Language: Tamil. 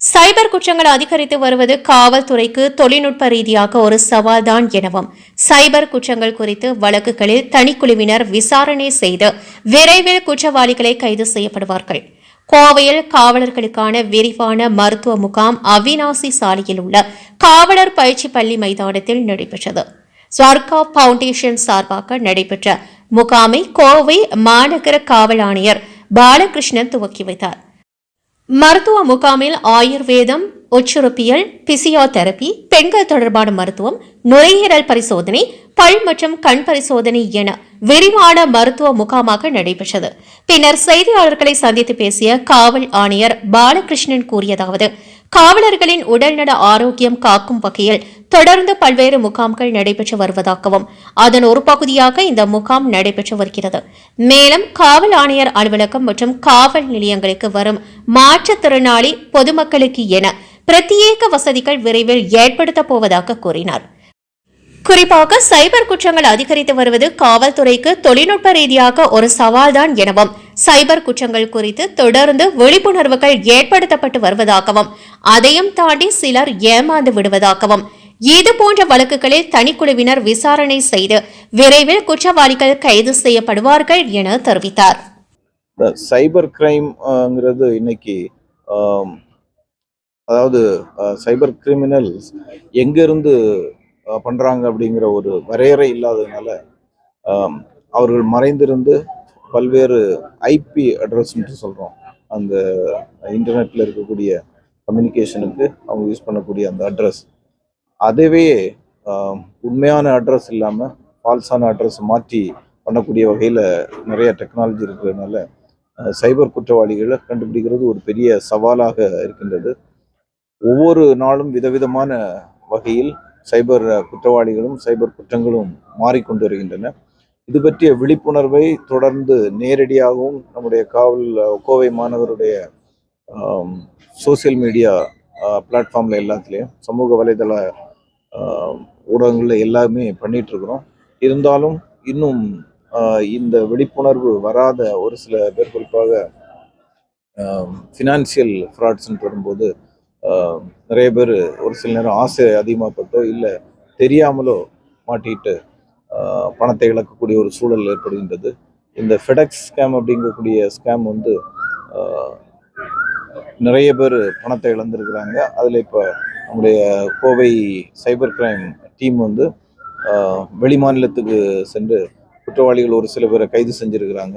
சைபர் குற்றங்கள் அதிகரித்து வருவது காவல்துறைக்கு தொழில்நுட்ப ரீதியாக ஒரு சவால்தான் எனவும் சைபர் குற்றங்கள் குறித்து வழக்குகளில் தனிக்குழுவினர் விசாரணை செய்து விரைவில் குற்றவாளிகளை கைது செய்யப்படுவார்கள். கோவையில் காவலர்களுக்கான விரிவான மருத்துவ முகாம் அவினாசி சாலையில் உள்ள காவலர் பயிற்சி பள்ளி மைதானத்தில் நடைபெற்றது. ஸ்வர்கா பவுண்டேஷன் சார்பாக நடைபெற்ற முகாமை கோவை மாநகர காவல் ஆணையர் பாலகிருஷ்ணன் துவக்கி வைத்தார். மருத்துவ முகாமில் ஆயுர்வேதம் உச்சுறுப்பியல் பிசியோதெரபி பெண்கள் தொடர்பான மருத்துவம் நுரையீரல் பரிசோதனை பல் மற்றும் கண் பரிசோதனை என விரிவான மருத்துவ முகாமாக நடைபெற்றது. பின்னர் செய்தியாளர்களை சந்தித்து பேசிய காவல் ஆணையர் பாலகிருஷ்ணன் கூறியதாவது காவலர்களின் உடல்நல ஆரோக்கியம் காக்கும் வகையில் தொடர்ந்து பல்வேறு முகாம்கள் நடைபெற்று வருவதாகவும் அதன் ஒரு பகுதியாக இந்த முகாம் நடைபெற்று வருகிறது. மேலும் காவல் ஆணையர் அலுவலகம் மற்றும் காவல் நிலையங்களுக்கு வரும் மாற்றுத்திறனாளி பொதுமக்களுக்கு என பிரத்யேக வசதிகள் விரைவில் ஏற்படுத்தப் போவதாக கூறினார். குறிப்பாக சைபர் குற்றங்கள் அதிகரித்து வருவது காவல்துறைக்கு தொழில்நுட்ப ரீதியாக ஒரு சவால்தான் எனவும் சைபர் குற்றங்கள் குறித்து தொடர்ந்து விழிப்புணர்வுகள் ஏற்படுத்தப்பட்டு வருவதாகவும் அதையும் தாண்டி சிலர் ஏமாந்து விடுவதாகவும் இது போன்ற வழக்குகளில் தனிக்குழுவினர் விசாரணை செய்து விரைவில் குற்றவாளிகள் கைது செய்யப்படுவார்கள் என தெரிவித்தார். சைபர் கிரைம்ங்கிறது இன்னைக்கு அதாவது சைபர் கிரிமினல்ஸ் எங்கேருந்து பண்ணுறாங்க அப்படிங்கிற ஒரு வரையறை இல்லாததுனால அவர்கள் மறைந்திருந்து பல்வேறு ஐபி அட்ரஸ்ன்ட்டு சொல்கிறோம் அந்த இன்டர்நெட்டில் இருக்கக்கூடிய கம்யூனிகேஷனுக்கு அவங்க யூஸ் பண்ணக்கூடிய அந்த அட்ரஸ். அதுவே உண்மையான அட்ரஸ் இல்லாமல் ஃபால்ஸான அட்ரஸ் மாற்றி பண்ணக்கூடிய வகையில் நிறைய டெக்னாலஜி இருக்கிறதுனால சைபர் குற்றவாளிகளை கண்டுபிடிக்கிறது ஒரு பெரிய சவாலாக இருக்கின்றது. ஒவ்வொரு நாளும் விதவிதமான வகையில் சைபர் குற்றவாளிகளும் சைபர் குற்றங்களும் மாறிக்கொண்டு வருகின்றன. இது பற்றிய விழிப்புணர்வை தொடர்ந்து நேரடியாகவும் நம்முடைய காவல் கோவை மாணவருடைய சோசியல் மீடியா பிளாட்ஃபார்மில் எல்லாத்துலேயும் சமூக வலைதள ஊடகங்களில் எல்லாமே பண்ணிட்டு இருக்கிறோம் இருந்தாலும் இன்னும் இந்த விழிப்புணர்வு வராத ஒரு சில பேர் குறிப்பாக ஃபினான்சியல் ஃப்ராட்ஸ்ன்னு வரும்போது நிறைய பேர் ஒரு சில நேரம் ஆசை அதிகமாகப்பட்டோ இல்லை தெரியாமலோ மாட்டிட்டு பணத்தை இழக்கக்கூடிய ஒரு சூழல் ஏற்படுகின்றது. இந்த ஃபெடெக்ஸ் ஸ்கேம் அப்படிங்கக்கூடிய ஸ்கேம் வந்து நிறைய பேர் பணத்தை இழந்திருக்கிறாங்க. அதில் இப்போ நம்முடைய கோவை சைபர் கிரைம் டீம் வந்து ஆஹ், வெளி மாநிலத்துக்கு சென்று குற்றவாளிகள் ஒரு சில பேரை கைது செஞ்சிருக்கிறாங்க.